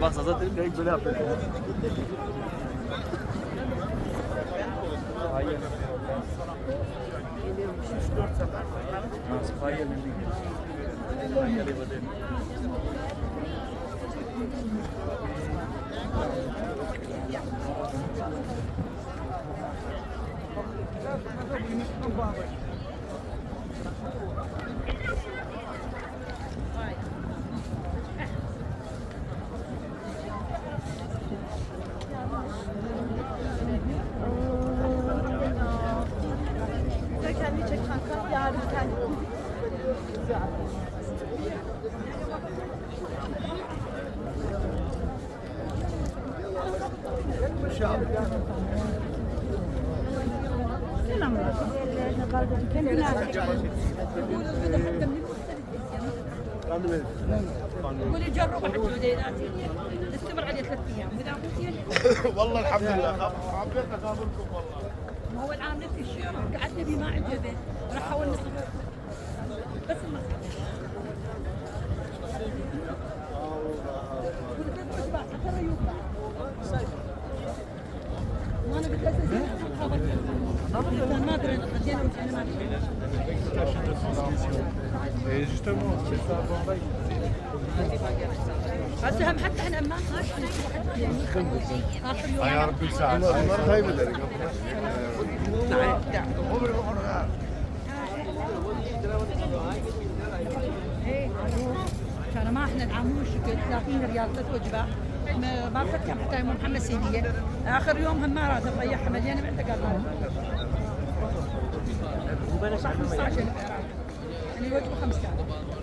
Bak zaten direkt böyle yapıyor. Hayır. Nasıl hayır? Hayır. أيام. والله الحمد لله. حبيت أقابلكم والله. ما هو الآن نفس الشيء قعدنا به ما عجبه راح احاول بس ما Et justement, c'est ça, اسهم حتى إحنا ما يا ربي يساعد ترى ما إحنا العموش 30 ريال ثلاث وجبه ما بفكر محمد سيدية اخر يوم ما راد اطيحها مليانه بعد قال وبلاش 15 يعني الوجبه 15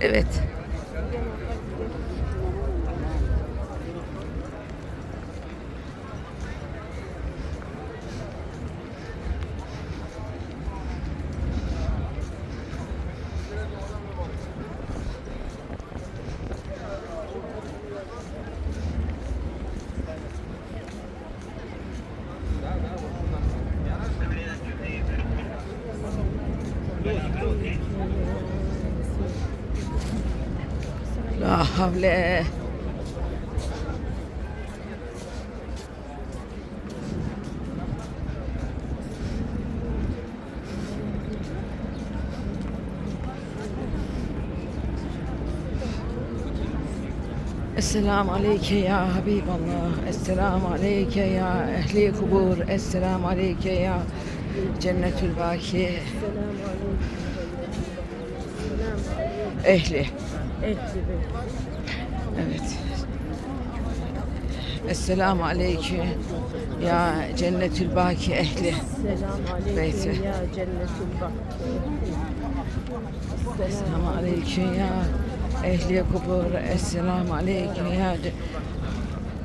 Evet. Havle. Esselamu aleyke ya Habiballah. Esselamu aleyke ya ehli kubur. Esselamu aleyke ya cennetül baki. Ehli. Evet. Esselamu aleyküm ya cennetül baki ehli. Selam Beyti. aleyküm ya cennetul bak. Esselamu aleyküm ya ehli kubur. Esselamu aleyküm ya ce-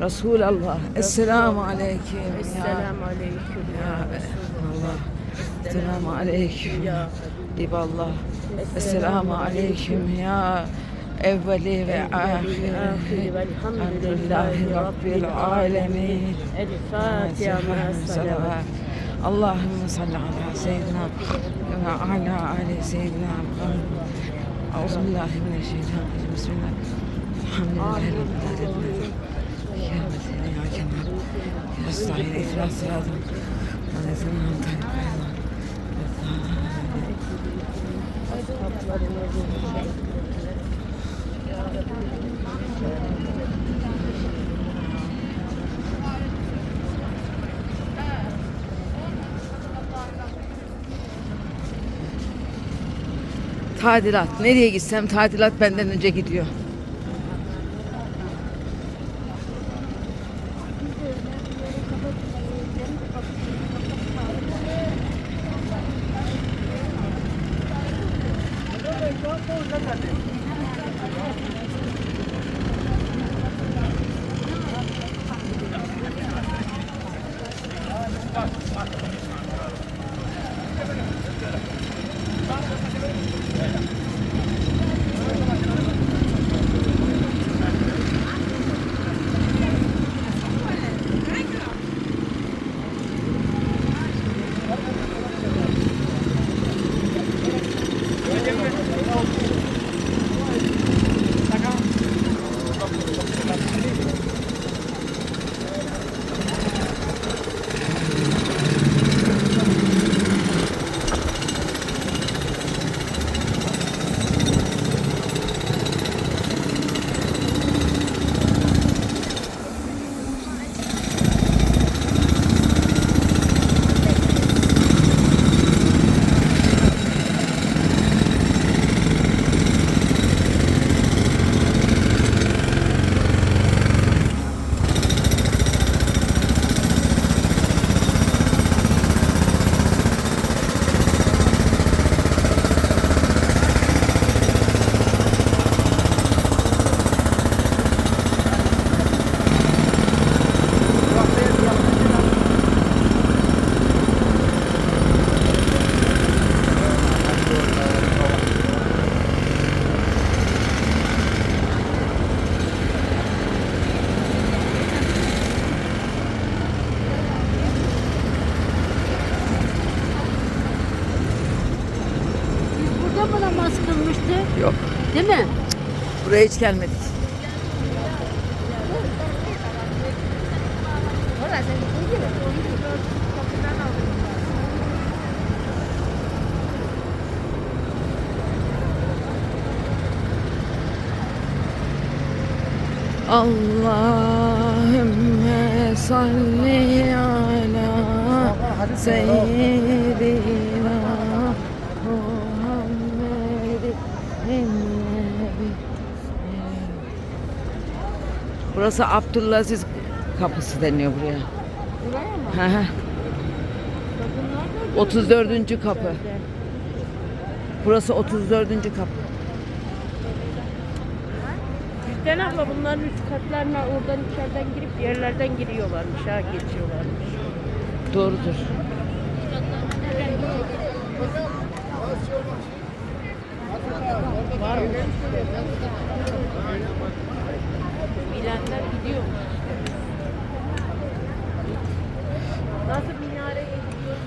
Resulallah. Esselamu aleyküm ya. Selam aleyküm Ya ya Allah. Esselamu aleyküm Ya İballah. Esselamu aleyküm ya evveli ve ahiri. Elhamdülillahi Rabbil alemin. El Fatiha. Allahümme salli ala seyyidina ve ala ali seyyidina Muhammed. Euzubillahimineşşeytanirracim. Bismillah. Elhamdülillahi Rabbil alemin. Ya Mesih ya Kemal. Ya Estağfir. İhlas sıradım. Anezim Antalya. Tadilat. Nereye gitsem tadilat benden önce gidiyor. Burada Thank you. Yok. Değil mi? Buraya hiç gelmedik. Allahümme salli ala seyyidina Burası Abdülaziz kapısı deniyor buraya. Buraya mı? 34. kapı. Burası 34. kapı. Bizden abla bunların üst katlarına oradan içeriden girip yerlerden giriyorlarmış ha geçiyorlarmış. Doğrudur. Var mı? Bilenler gidiyor. Nasıl minareye gidiyor?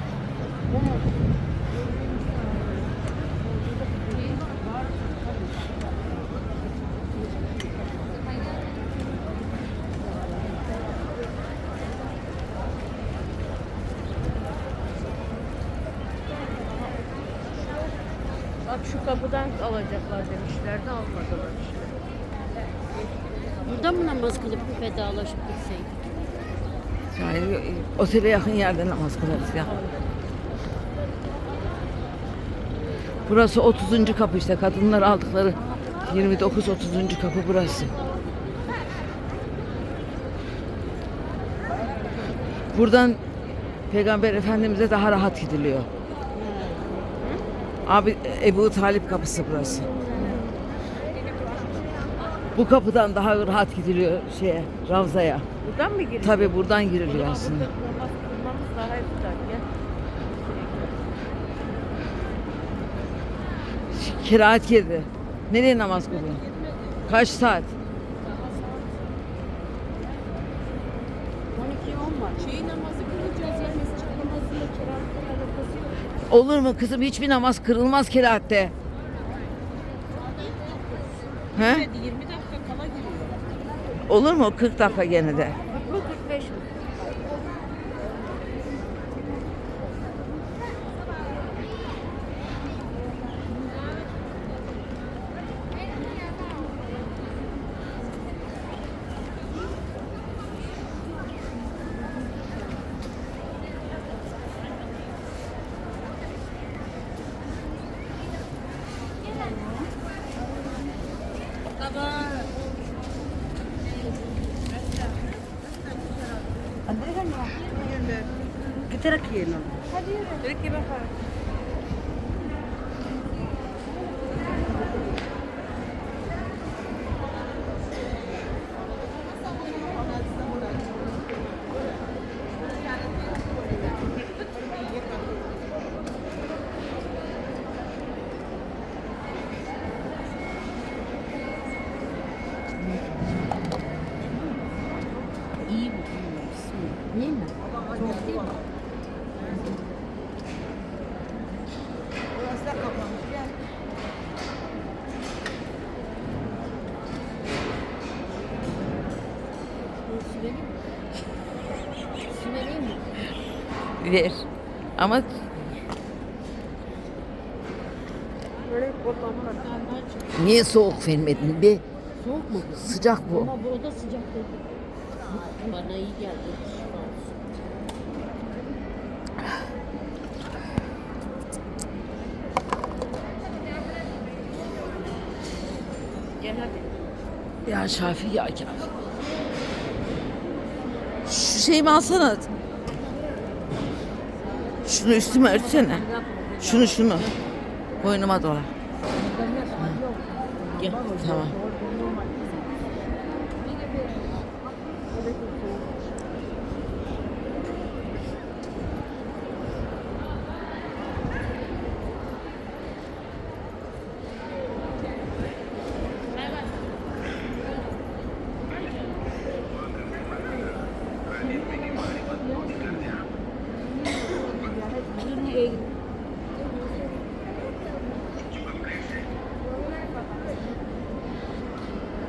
Bak şu kapıdan alacaklar demişler de almadılar işte. Burada mı namaz kılıp vedalaşıp gitseydik? Yani otele yakın yerde namaz kılarız ya. Burası 30. kapı işte. Kadınlar aldıkları 29 30. kapı burası. Buradan Peygamber Efendimiz'e daha rahat gidiliyor. Abi Ebu Talip kapısı burası. Bu kapıdan daha rahat gidiliyor şeye, Ravza'ya. Buradan mı giriyor? Tabii buradan giriliyor aslında. Namaz kılmamız daha eftal ya. Kiraat girdi. Nereye namaz kılıyor? Kaç saat? 12 10 var. Şey namazı kılacağız ya mescid namazını kira Olur mu kızım hiçbir namaz kırılmaz kerahatte. He? 20 dakika kala giriyor. Olur mu 40 dakika gene de? ਇੱਥੇ ਰੱਖੀਏ ਇਹਨਾਂ ਨੂੰ। ਹਾਂਜੀ। ਜਿਹੜੇ ਕਿਵੇਂ ਖਾਣਾ। Ver. Ama niye soğuk vermedin be? Soğuk mu? Sıcak bu. Ama burada sıcak değil. Bana iyi geldi. Ya Şafi ya Kafi. Şu şeyimi alsana. Şunu üstüme örtsene. Şunu şunu. Boynuma dola. Gel. Tamam.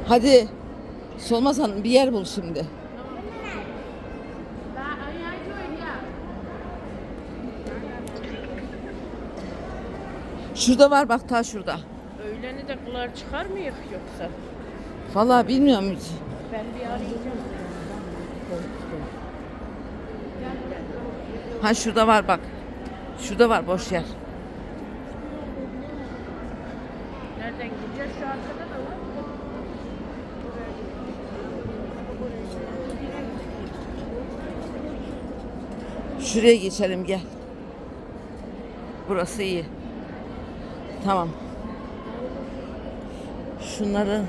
Hadi. Solmaz Hanım bir yer bul şimdi. Şurada var bak ta şurada. Öğleni de kılar çıkar mı yoksa? Vallahi bilmiyorum. Ben bir arayacağım. Ha şurada var bak. Şurada var boş yer. Nereden gideceğiz? Şu arkada da var. Şuraya geçelim gel. Burası iyi. Tamam. Şunları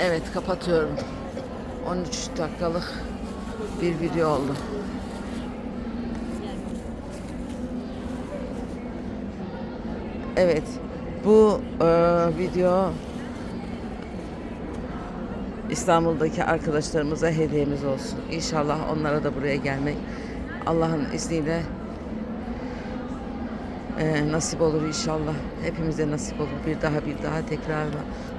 Evet kapatıyorum. 13 dakikalık bir video oldu. Evet. Bu e, video İstanbul'daki arkadaşlarımıza hediyemiz olsun. İnşallah onlara da buraya gelmek Allah'ın izniyle e, nasip olur inşallah. Hepimize nasip olur. Bir daha bir daha tekrar.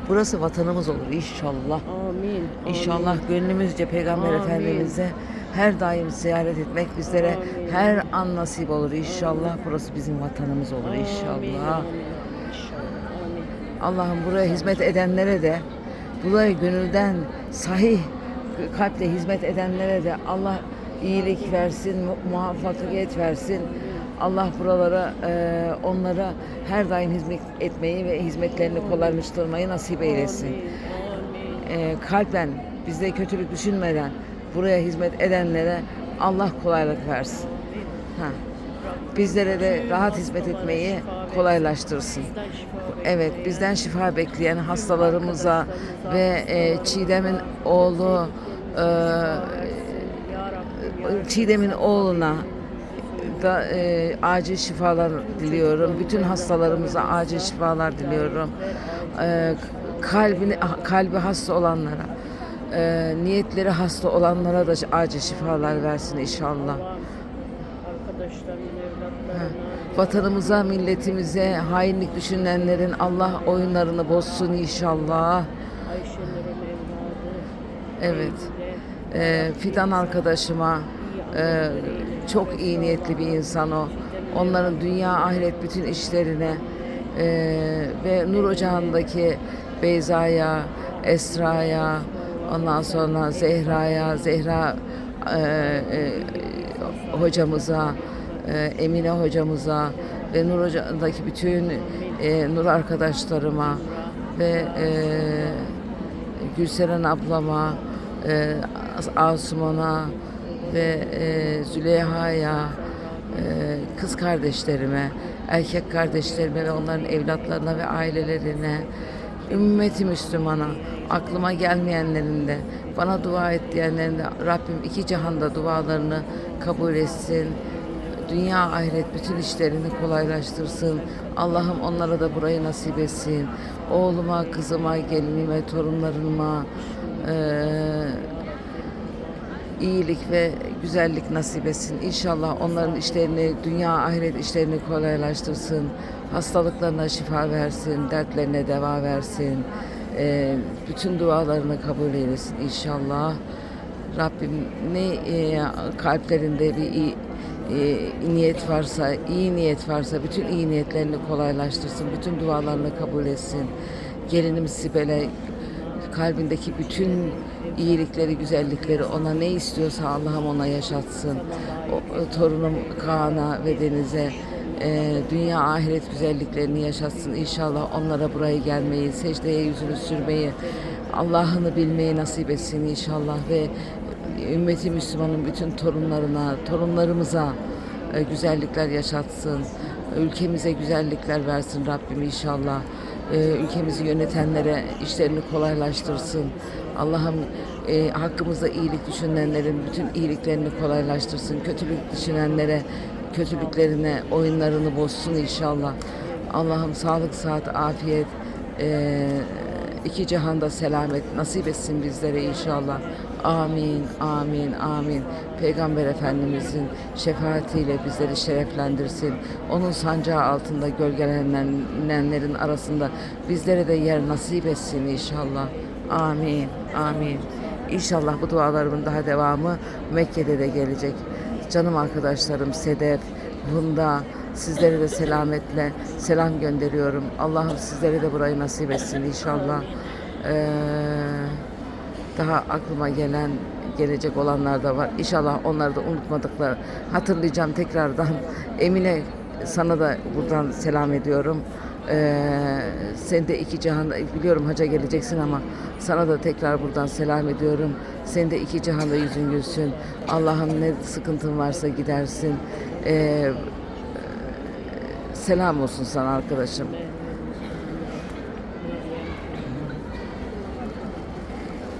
Burası vatanımız olur inşallah. Amin. İnşallah gönlümüzce Peygamber Amin. Efendimiz'e her daim ziyaret etmek bizlere her an nasip olur inşallah. Burası bizim vatanımız olur inşallah. Allah'ım buraya hizmet edenlere de buraya gönülden sahih kalple hizmet edenlere de Allah iyilik versin, mu- muvaffakiyet versin. Allah buralara e, onlara her daim hizmet etmeyi ve hizmetlerini kolaylaştırmayı nasip eylesin. E, kalpten bizde kötülük düşünmeden buraya hizmet edenlere Allah kolaylık versin. Ha. Bizlere de rahat hizmet etmeyi kolaylaştırsın. Evet, bizden şifa bekleyen hastalarımıza ve e, Çiğdem'in oğlu e. Çiğdem'in oğluna da e, acil şifalar diliyorum. Bütün hastalarımıza acil şifalar diliyorum. E, kalbini kalbi hasta olanlara, e, niyetleri hasta olanlara da acil şifalar versin inşallah. Vatanımıza, milletimize hainlik düşünenlerin Allah oyunlarını bozsun inşallah. Evet. Ee, Fidan arkadaşıma e, çok iyi niyetli bir insan o. Onların dünya ahiret bütün işlerine e, ve Nur Ocağı'ndaki Beyza'ya, Esra'ya, ondan sonra Zehra'ya, Zehra e, e, hocamıza, e, Emine hocamıza ve Nur Ocağı'ndaki bütün e, Nur arkadaşlarıma ve e, Gülseren ablama, e, Asuman'a ve e, Züleyha'ya, e, kız kardeşlerime, erkek kardeşlerime ve onların evlatlarına ve ailelerine, ümmeti Müslümana, aklıma gelmeyenlerin de, bana dua et diyenlerin de Rabbim iki cihanda dualarını kabul etsin. Dünya ahiret bütün işlerini kolaylaştırsın. Allah'ım onlara da burayı nasip etsin. Oğluma, kızıma, gelinime, torunlarıma eee, iyilik ve güzellik nasip etsin. İnşallah onların işlerini, dünya ahiret işlerini kolaylaştırsın. Hastalıklarına şifa versin, dertlerine deva versin. Eee, bütün dualarını kabul eylesin inşallah. Rabbim ne e, kalplerinde bir iyi, e, niyet varsa, iyi niyet varsa bütün iyi niyetlerini kolaylaştırsın. Bütün dualarını kabul etsin. Gelinim Sibel'e kalbindeki bütün iyilikleri, güzellikleri ona ne istiyorsa Allah'ım ona yaşatsın. O, torunum Kaan'a ve Deniz'e e, dünya ahiret güzelliklerini yaşatsın. İnşallah onlara buraya gelmeyi, secdeye yüzünü sürmeyi, Allah'ını bilmeyi nasip etsin inşallah ve ümmeti Müslümanın bütün torunlarına, torunlarımıza e, güzellikler yaşatsın. Ülkemize güzellikler versin Rabbim inşallah. E, ülkemizi yönetenlere işlerini kolaylaştırsın. Allah'ım e, hakkımızda iyilik düşünenlerin bütün iyiliklerini kolaylaştırsın. Kötülük düşünenlere kötülüklerine, oyunlarını bozsun inşallah. Allah'ım sağlık, sıhhat, afiyet, e, iki cihanda selamet nasip etsin bizlere inşallah. Amin, amin, amin. Peygamber Efendimizin şefaatiyle bizleri şereflendirsin. Onun sancağı altında gölgelenenlerin arasında bizlere de yer nasip etsin inşallah. Amin, amin. İnşallah bu dualarımın daha devamı Mekke'de de gelecek. Canım arkadaşlarım Sedef, Bunda, sizlere de selametle selam gönderiyorum. Allah'ım sizlere de burayı nasip etsin inşallah. Ee, daha aklıma gelen gelecek olanlar da var. İnşallah onları da unutmadıkları hatırlayacağım tekrardan. Emine sana da buradan selam ediyorum. Ee, sen de iki cihanda biliyorum haca geleceksin ama sana da tekrar buradan selam ediyorum. Sen de iki cihanda yüzün gülsün. Allah'ım ne sıkıntın varsa gidersin. Ee, selam olsun sana arkadaşım.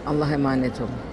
Allah'a emanet olun.